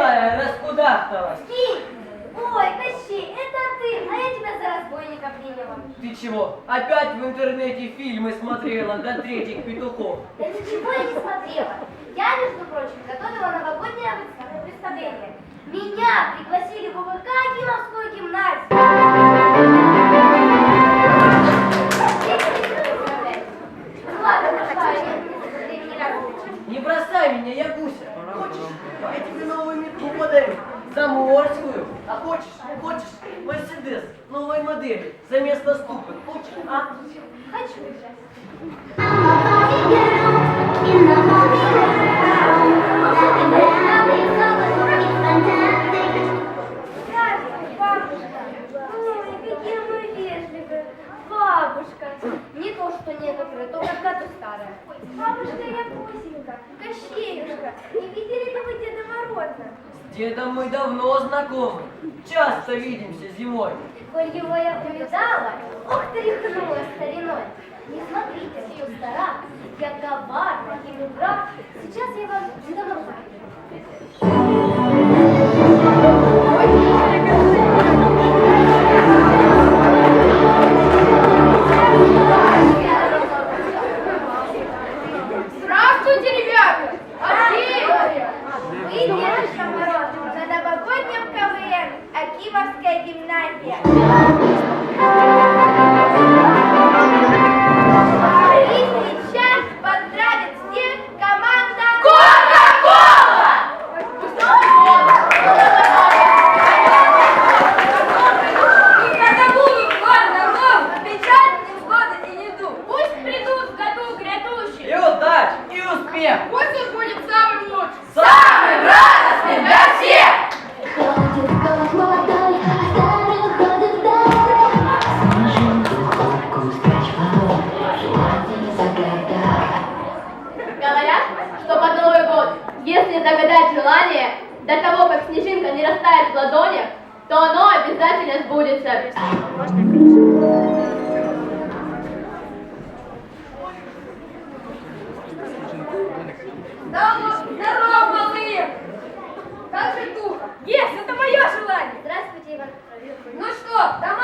началась. Стій! Ой, Кощей, это ты, а я тебя за разбойника приняла. Ты чего? Опять в интернете фильмы смотрела до третьих петухов. Да ничего я не смотрела. Я, между прочим, готовила новогоднее представление. Меня пригласили в УВК Кимовскую гимназию. Новую метлу подарю. Заморскую. А хочешь, хочешь, Мерседес новой модели. За место ступок. Хочешь, а? Хочу же. Здравствуй, бабушка. Ой, какие мы вежливые. Бабушка. Не то, что некоторые, только когда ты старая. Бабушка, я Косенька, Кощеюшка. Не видели ли вы Мороза? С дедом мы давно знакомы. Часто видимся зимой. Коль его я увидала, ох, тряхнула стариной. Не смотрите, что стара, я коварна и мудра. Сейчас я вам покажу. Здравствуйте, ребята! Вы, Акимовская гимназия. И сейчас поздравит всех команда неду. Пусть придут в году грядущий. И удачи, и успех. Пусть он будет самым лучшим. Самым радостным для всех! Желание, до того, как снежинка не растает в ладонях, то оно обязательно сбудется. Здорово, здорово, малые! Как же духа? Есть, это мое желание. Здравствуйте, Иван. Ну что, домашку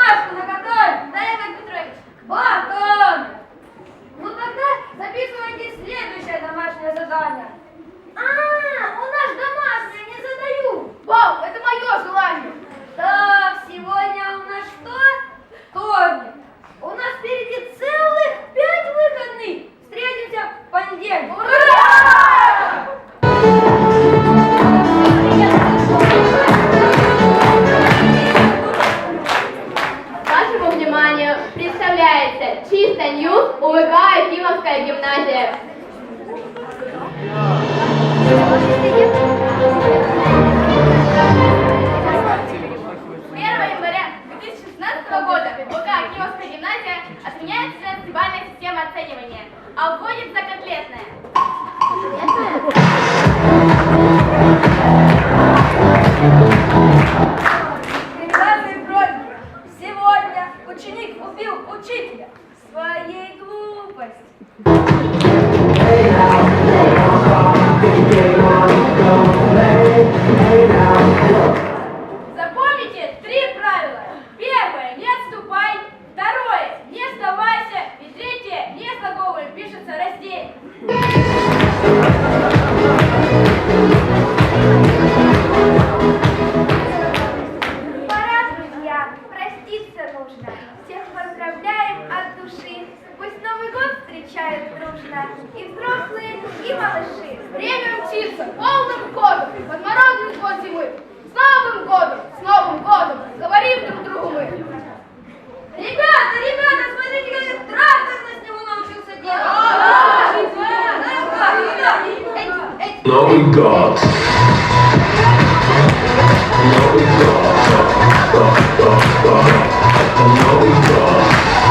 учатся, и взрослые, и малыши. Время учиться полным ходом, под морозный год зимы. С Новым годом, с Новым годом, говорим друг другу мы. Ребята, ребята, смотрите, как я трактор на снегу научился делать. Новый год. Новый год. Новый год. Новый год.